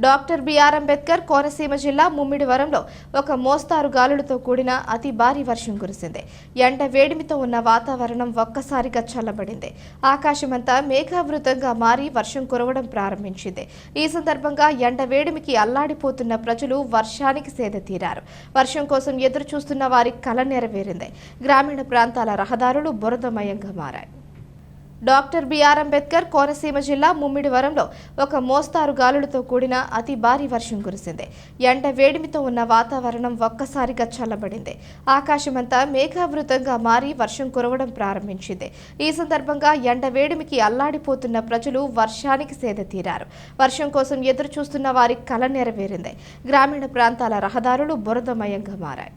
Doctor BR Ambedkar Konaseema జిల్లా ముమ్మిడివరంలో ఒక మోస్తారు గాలులతో కూడిన అతి భారీ వర్షం కురిసింది. ఎండ వేడిమితో ఉన్న వాతావరణం ఒక్కసారిగా చల్లబడింది. ఆకాశమంతా మేఘావృతంగా మారి వర్షం కురవడం ప్రారంభించింది. ఈ సందర్భంగా ఎండ వేడిమికి అల్లాడిపోతున్న ప్రజలు వర్షానికి సేద తీరారు. వర్షం కోసం ఎదురు చూస్తున్న వారి కల నెరవేరింది. గ్రామీణ ప్రాంతాల రహదారులు బురదమయంగా మారాయి. డాక్టర్ బిఆర్ అంబేద్కర్ కోనసీమ జిల్లా ముమ్మిడివరంలో ఒక మోస్తారు గాలులతో కూడిన అతి భారీ వర్షం కురిసింది. ఎండ వేడిమితో ఉన్న వాతావరణం ఒక్కసారిగా చల్లబడింది. ఆకాశమంతా మేఘావృతంగా మారి వర్షం కురవడం ప్రారంభించింది. ఈ సందర్భంగా ఎండ వేడిమికి అల్లాడిపోతున్న ప్రజలు వర్షానికి సేద తీరారు. వర్షం కోసం ఎదురు చూస్తున్న వారి కల నెరవేరింది. గ్రామీణ ప్రాంతాల రహదారులు బురదమయంగా మారాయి.